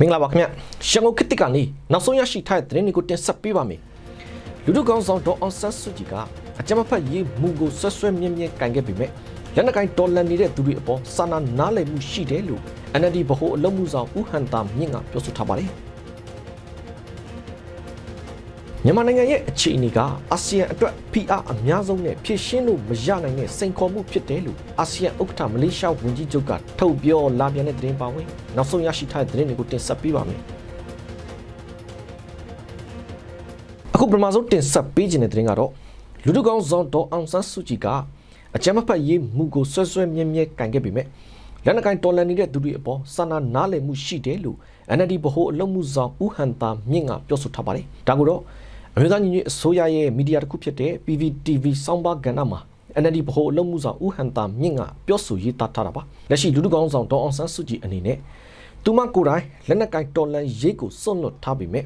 မင်္ဂလာပါခင်ဗျရှန်ကုန်ခေတ်တစ်ကနေနောက်ဆုံးရရှိထားတဲ့သတင်းတွေကိုတင်ဆက်ပေးပါမယ်လူထုကောင်းဆောင်ဒေါ်အောင်ဆန်းစုကြည်ကအကြမ်းမဖက်ရေးမူကိုဆွဲဆွဲမြဲမြဲကင်ခဲ့ပေမဲ့လက်နက်ကိုင်းတော်လန်နေတဲ့သူတွေအပေါ်စာနာနားလည်မှုရှိတယ်လို့ NLD ဗဟိုအလုံးမှုဆောင်ဦးဟန်တာမြင့်ကပြောဆိုထားပါတယ် မြန်မာနိုင်ငံရဲ့အခြေအနေကအာဆီယံအတွက်ဖိအားအများဆုံးနဲ့ဖြည့်ရှင်းလို့မရနိုင်တဲ့စိန်ခေါ်မှုဖြစ်တယ်လို့အာဆီယံဥက္ကဋ္ဌမလေးရှားဝန်ကြီးချုပ်ကထုတ်ပြောလာပြန်တဲ့သတင်းပါဝင်နောက်ဆုံးရရှိထားတဲ့သတင်းတွေကိုတင်ဆက်ပေးပါမယ်အခုပထမဆုံးတင်ဆက်ပေးခြင်းတဲ့သတင်းကတော့လူထုကောင်းဆောင်ဒေါ်အောင်ဆန်းစုကြည်ကအကြမ်းမဖက်ရေးမှုကိုဆွဲဆွဲမြဲမြဲကင်ခဲ့ပေမဲ့လက်နက်ကိုင်တော်လှန်နေတဲ့သူတွေအပေါ်စာနာနားလည်မှုရှိတယ်လို့ NLD ဗဟိုအလုံးမှုဆောင်ဦးဟန်တာမြင့်ကပြောဆိုထားပါတယ်ဒါကိုတော့ အမျိုးသားညီညွတ်အစိုးရရဲ့မီဒီယာတစ်ခုဖြစ်တဲ့ PVTV စောင်းပါကဏ္ဍမှာ NLD ဗဟိုအလုံးမှုဆောင်ဦးဟန်တာမြင့်ကပြောဆိုရေးသားထားတာပါလက်ရှိလူထုကောင်းဆောင်ဒေါ်အောင်ဆန်းစုကြည်အနေနဲ့သူမကိုယ်တိုင်လက်နက်ကိုင်တော်လှန်ရေးကိုစွန့်လွတ်ထားပေမဲ့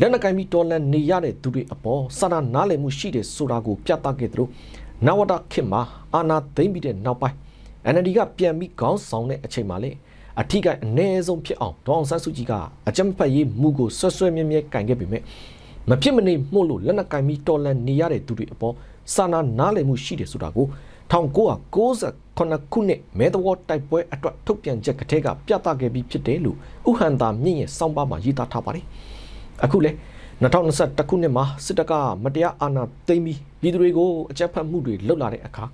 လက်နက်ကိုင်ပြီးတော်လှန်နေရတဲ့သူတွေအပေါ်စာနာနားလည်မှုရှိတယ်ဆိုတာကိုပြသခဲ့သလိုနဝတခေတ်မှာအာနာသိမ့်ပြီးတဲ့နောက်ပိုင်း NLD ကပြန်ပြီးခေါင်းဆောင်တဲ့အချိန်မှာလေအထီးကအ ਨੇ ဆုံးဖြစ်အောင်ဒေါအောင်ဆန်းစုကြည်ကအကြမ်းဖက်ရေးမူကိုဆွဲဆွဲမြဲမြဲကင်ခဲ့ပေမဲ့ မဖြစ်မနေမှုလို့လက်နက်ကင်ပြီးတော်လန်နေရတဲ့သူတွေအပေါ်စာနာနားလည်မှုရှိတယ်ဆိုတာကို1998ခုနှစ်မဲသဝတိုက်ပွဲအတွက်ထုတ်ပြန်ချက်ကလေးကပြသခဲ့ပြီးဖြစ်တယ်လို့ဥဟန်တာမြင့်ရဲ့စောင်းပါမှာရေးသားထားပါတယ်အခုလေ2021ခုနှစ်မှာစစ်တပ်ကမတရားအာဏာသိမ်းပြီးပြည်သူတွေကိုအကြမ်းဖက်မှုတွေလုပ်လာတဲ့အခါ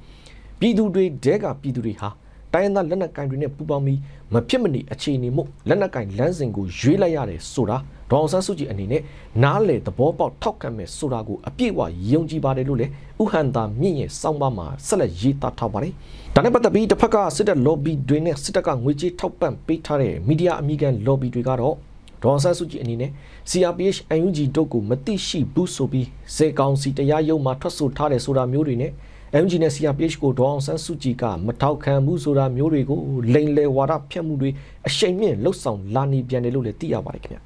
ပြည်သူတွေတဲကပြည်သူတွေဟာ တိုင်းရင်းသားလက်နက်ကင်တွေနဲ့ပူးပေါင်းပြီးမဖြစ်မနေအခြေအနေမှုလက်နက်ကင်လမ်းစဉ်ကိုရွေးလိုက်ရတယ်ဆိုတာဒေါအောင်ဆန်းစုကြည်အနေနဲ့နားလေသဘောပေါက်ထောက်ခံမဲ့ဆိုတာကိုအပြည့်အဝယုံကြည်ပါတယ်လို့လည်းဥဟန်တာမြင့်ရဲ့စောင်းပါမှာဆက်လက်ရေးသားထားပါတယ်။ဒါနဲ့ပတ်သက်ပြီးတစ်ဖက်ကစစ်တပ် lobby တွေနဲ့စစ်တပ်ကငွေကြေးထောက်ပံ့ပေးထားတဲ့မီဒီယာအမိကန် lobby တွေကတော့ဒေါ်ဆန်းစုကြည်အနေနဲ့ CRPH UNG တို့ကိုမသိရှိဘူးဆိုပြီးစေကောင်စီတရားရုံးမှာထွက်ဆိုထားတယ်ဆိုတာမျိုးတွေနဲ့ MG နဲ့ CRPH ကိုဒေါအောင်ဆန်းစုကြည်ကမထောက်ခံဘူးဆိုတာမျိုးတွေကိုလိန်လေဝါဒဖြတ်မှုတွေအရှိန်မြင့်လှုပ်ဆောင်လာနေပြန်တယ်လို့လည်းသိရပါတယ်ခင်ဗျ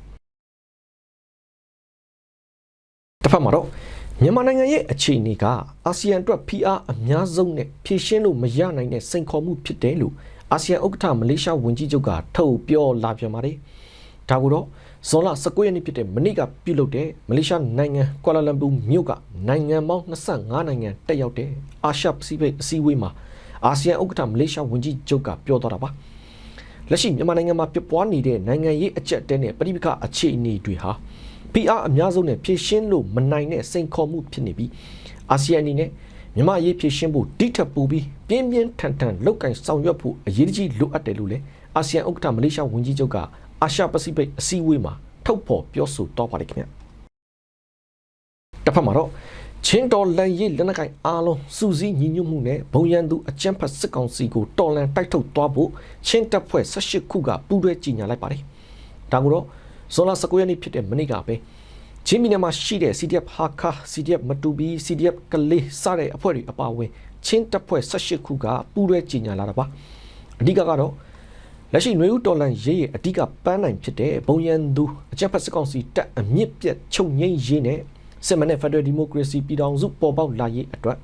တစ်ဖက်မှာတော့မြန်မာနိုင်ငံရဲ့အခြေအနေကအာဆီယံအတွက်ဖိအားအများဆုံးနဲ့ဖြည့်ရှင်းလို့မရနိုင်တဲ့စိန်ခေါ်မှုဖြစ်တယ်လို့အာဆီယံဥက္ကဋ္ဌမလေးရှားဝန်ကြီးချုပ်ကထုတ်ပြောလာပြန်ပါတယ် ဒါကိုတော့ဇွန်လ19ရက်နေ့ဖြစ်တဲ့မနေ့ကပြုလုပ်တဲ့မလေးရှားနိုင်ငံကွာလာလမ်ပူမြို့ကနိုင်ငံပေါင်း25နိုင်ငံတက်ရောက်တဲ့အာရှပစိဖိတ်အစည်းအဝေးမှာအာဆီယံဥက္ကဋ္ဌမလေးရှားဝန်ကြီးချုပ်ကပြောသွားတာပါလက်ရှိမြန်မာနိုင်ငံမှာဖြစ်ပွားနေတဲ့နိုင်ငံရေးအကျက်တဲနဲ့ပြည်ပခအခြေအနေတွေဟာ PR အများဆုံးနဲ့ဖြည့်ရှင်းလို့မနိုင်တဲ့စိန်ခေါ်မှုဖြစ်နေပြီးအာဆီယံအနေနဲ့မြန်မာရေးဖြည့်ရှင်းဖို့တိထပ်ပူပြီးပြင်းပြင်းထန်ထန်လောက်ကင်ဆောင်ရွက်ဖို့အရေးကြီးလိုအပ်တယ်လို့လည်းအာဆီယံဥက္ကဋ္ဌမလေးရှားဝန်ကြီးချုပ်က အာရှပစိဖိတ်အစည်းအဝေးမှာထုတ်ဖော်ပြောဆိုတော့ပါတယ်ခင်ဗျတစ်ဖက်မှာတော့ချင်းတော်လန်ရေးလက်နက်ကိုင်အားလုံးစူးစီးညီညွတ်မှုနဲ့ဘုံရန်သူအကြမ်းဖက်စစ်ကောင်စီကိုတော်လန်တိုက်ထုတ်သွားဖို့ချင်းတပ်ဖွဲ့18ခုကပူးတွဲကြီးညာလိုက်ပါတယ်ဒါကိုတော့ဇွန်လ19ရက်နေ့ဖြစ်တဲ့မနေ့ကပဲချင်းမီနမှာရှိတဲ့ CDF ဟာခါ CDF မတူဘီ CDF ကလေးစတဲ့အဖွဲ့တွေအပါအဝင်ချင်းတပ်ဖွဲ့18ခုကပူးတွဲကြီးညာလာတာပါအဓိကကတော့ လက်ရှိຫນွေဦးတော်လန်ရေးရဲ့အဓိကပန်းနိုင်ဖြစ်တဲ့ဘုံရန်သူအကြက်ဖက်စစ်ကောင်စီတပ်အမြင့်ပြတ်ချုပ်ငိမ့်ရေးနဲ့စစ်မှန်တဲ့ Federal Democracy ပြည်ထောင်စုပေါ်ပေါက်လာရေးအတွက်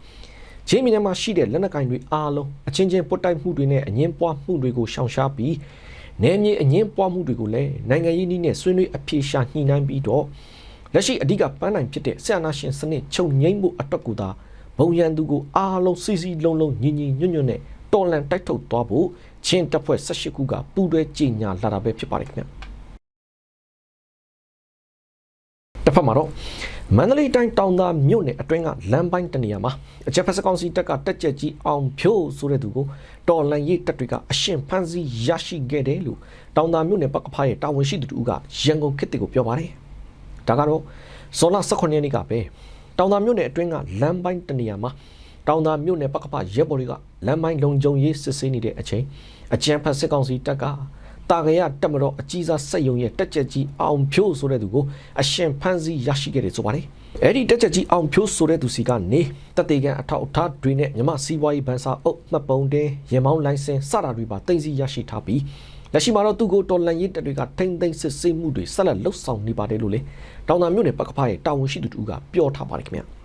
ချင်းပြည်နယ်မှာရှိတဲ့လက်နက်ကိုင်တွေအားလုံးအချင်းချင်းပုတ်တိုက်မှုတွေနဲ့အငင်းပွားမှုတွေကိုရှောင်ရှားပြီးနယ်မြေအငင်းပွားမှုတွေကိုလည်းနိုင်ငံရေးနည်းနဲ့ဆွေးနွေးအပြေရှာညှိနှိုင်းပြီးတော့လက်ရှိအဓိကပန်းနိုင်ဖြစ်တဲ့ဆီယနာရှင်စနစ်ချုပ်ငိမ့်မှုအတွက်ကိုသာဘုံရန်သူကိုအားလုံးစီစီလုံးလုံးညီညီညွတ်ညွတ်နဲ့တော်လန်တိုက်ထုတ်သွားဖို့ ချင်းတပ်ဖွဲ့18ခုကပူးတွဲကြီးညာလာတာပဲဖြစ်ပါတယ်ခင်ဗျတစ်ဖက်မှာတော့မန္တလေးတိုင်းတောင်သာမြို့နယ်အတွင်းကလမ်းပိုင်းတနေရာမှာအချက်ဖက်စကောင်စီတပ်ကတက်ကြက်ကြီးအောင်ဖြိုးဆိုတဲ့သူကိုတော်လန်ရေးတပ်တွေကအရှင်ဖမ်းဆီးရရှိခဲ့တယ်လို့တောင်သာမြို့နယ်ပကဖားရဲ့တာဝန်ရှိသူတို့ကရန်ကုန်ခေတ်တွေကိုပြောပါတယ်ဒါကတော့ဇော်လ18ရက်နေ့ကပဲတောင်သာမြို့နယ်အတွင်းကလမ်းပိုင်းတနေရာမှာ တောင်သာမြို့နယ်ပကဖရဲဘော်တွေကလမ်းပိုင်းလုံခြုံရေးစစ်ဆေးနေတဲ့အချိန်အကြမ်းဖက်စစ်ကောင်စီတပ်ကတာကရတက်မတော်အကြီးစားစက်ယုံရဲ့တက်ချက်ကြီးအောင်ဖြိုးဆိုတဲ့သူကိုအရှင်ဖမ်းဆီးရရှိခဲ့တယ်ဆိုပါတယ်။အဲ့ဒီတက်ချက်ကြီးအောင်ဖြိုးဆိုတဲ့သူစီကနေတက်တေကန်အထောက်အထားတွေနဲ့မြမစီးပွားရေးဗန်စာအုပ်မှတ်ပုံတင်ရေမောင်းလိုင်စင်စတာတွေပါတင်စီရရှိထားပြီးလက်ရှိမှာတော့သူ့ကိုတော်လန်ရေးတပ်တွေကထိမ့်သိမ့်စစ်ဆေးမှုတွေဆက်လက်လှုပ်ဆောင်နေပါတယ်လို့လေတောင်သာမြို့နယ်ပကဖရဲ့တာဝန်ရှိသူတို့ကပြောထားပါတယ်ခင်ဗျာ။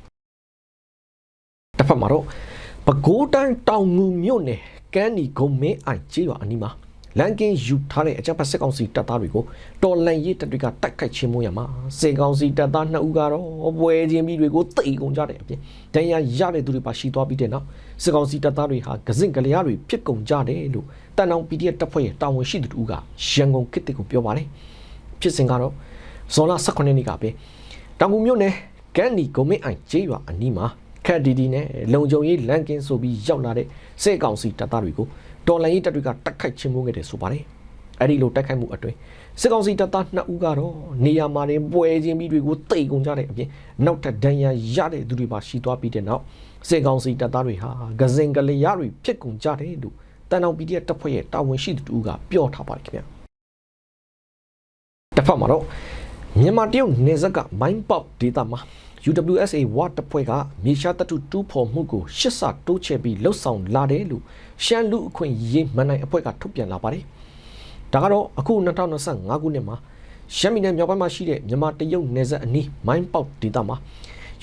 တစ်ဖက်မှာတော့ပဲခူးတိုင်းတောင်ငူမြို့နယ်ကန်းနီဂုံမင်းအိုင်ကျေးရွာအနီးမှာလန်ကင်းယူထားတဲ့အကြမ်းဖက်စစ်ကောင်စီတပ်သားတွေကိုတော်လန်ရေးတပ်တွေကတိုက်ခိုက်ချင်းမိုးရမှာစစ်ကောင်စီတပ်သားနှစ်ဦးကတော့ပွဲချင်းပြီးတွေကိုတိတ်ကုန်ကြတဲ့အပြင်ဒဏ်ရာရတဲ့သူတွေပါရှိသွားပြီးတဲ့နောက်စစ်ကောင်စီတပ်သားတွေဟာကစင့်ကလျားတွေဖြစ်ကုန်ကြတယ်လို့တန်အောင် PDF တပ်ဖွဲ့ရဲ့တာဝန်ရှိသူတို့ကရန်ကုန်ခေတ်ကိုပြောပါတယ်ဖြစ်စဉ်ကတော့ဇွန်လ18ရက်နေ့ကပဲတောင်ကူမြို့နယ်ကန်နီဂုံမင်းအိုင်ကျေးရွာအနီးမှာ ခက်ဒီဒီနဲ့လုံခြုံရေးလန်ကင်းဆိုပြီးရောက်လာတဲ့စစ်ကောင်စီတပ်သားတွေကိုတော်လိုင်းရေးတပ်တွေကတိုက်ခိုက်ချင်းမိုးခဲ့တယ်ဆိုပါတယ်။အဲဒီလိုတိုက်ခိုက်မှုအတွင်းစစ်ကောင်စီတပ်သား2ဦးကတော့နေရာမှာတင်ပွဲချင်းပြီးတွေကိုတိတ်ကုန်ကြတဲ့အပြင်နောက်ထပ်ဒဏ်ရာရတဲ့သူတွေပါရှိသွားပြီးတဲ့နောက်စစ်ကောင်စီတပ်သားတွေဟာဂဇင်ကလေးရတွေဖြစ်ကုန်ကြတယ်လို့တန်အောင် PDF တပ်ဖွဲ့ရဲ့တာဝန်ရှိသူတို့ကပြောထားပါတယ်ခင်ဗျာ။တစ်ဖက်မှာတော့ မြန်မာတရုတ်နေဇက်ကမိုင်းပေါက်ဒေတာမှာ UWSA ဝတ်တပ်ဖွဲ့ကမြေရှားတပ်ထုတူးဖော်မှုကိုရှစ်ဆတိုးချဲ့ပြီးလှုပ်ဆောင်လာတယ်လို့ရှမ်းလူအခွင့်အရေးမန်နိုင်အဖွဲ့ကထုတ်ပြန်လာပါတယ်။ဒါကတော့အခု2025ခုနှစ်မှာရှမ်းပြည်နယ်မြောက်ပိုင်းမှာရှိတဲ့မြန်မာတရုတ်နယ်စပ်အနီးမိုင်းပေါက်ဒေသမှာ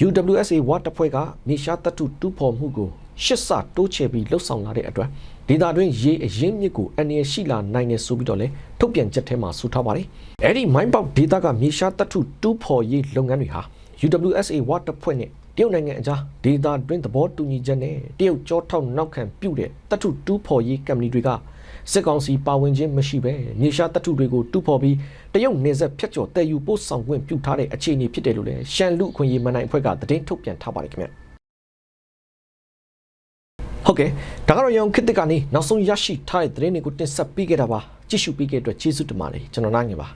UWSA ဝတ်တပ်ဖွဲ့ကမြေရှားတပ်ထုတူးဖော်မှုကို ရှစ်ဆတိုးချဲ့ပြီးလှုပ်ဆောင်လာတဲ့အတွက်ဒေသတွင်းရေအရင်းမြစ်ကိုအနည်းရှိလာနိုင်တယ်ဆိုပြီးတော့လဲထုတ်ပြန်ချက်ထဲမှာဆိုထားပါတယ်။အဲ့ဒီမိုင်းပေါက်ဒေသကမြေရှားတပ်ထုတူးဖော်ရေးလုပ်ငန်းတွေဟာ UWSA ဝတ်တပ်ဖွဲ့နဲ့တရုတ်နိုင်ငံအကြားဒေသတွင်းသဘောတူညီချက်နဲ့တရုတ်ကြောထောက်နောက်ခံပြုတဲ့တပ်ထုတူးဖော်ရေးကမ္ပဏီတွေကစစ်ကောင်စီပါဝင်ခြင်းမရှိဘဲမြေရှားတပ်ထုတွေကိုတူးဖော်ပြီးတရုတ်နေဆက်ဖြတ်ကျော်တည်ယူပို့ဆောင်ခွင့်ပြုထားတဲ့အခြေအနေဖြစ်တယ်လို့လည်းရှန်လူအခွင့်အရေးမန်နိုင်အဖွဲ့ကသတင်းထုတ်ပြန်ထားပါတယ်ခင်ဗျ ဟုတ်ကဲ့ဒါကတော့ရောင်ခစ်တစ်ကနေနောက်ဆုံးရရှိထားတဲ့သတင်းတွေကိုတင်ဆက်ပေးခဲ့တာပါကြည့်ရှုပေးခဲ့တဲ့အတွက်ကျေးဇူးတင်ပါတယ်ကျွန်တော်နိုင်ငယ်ပါ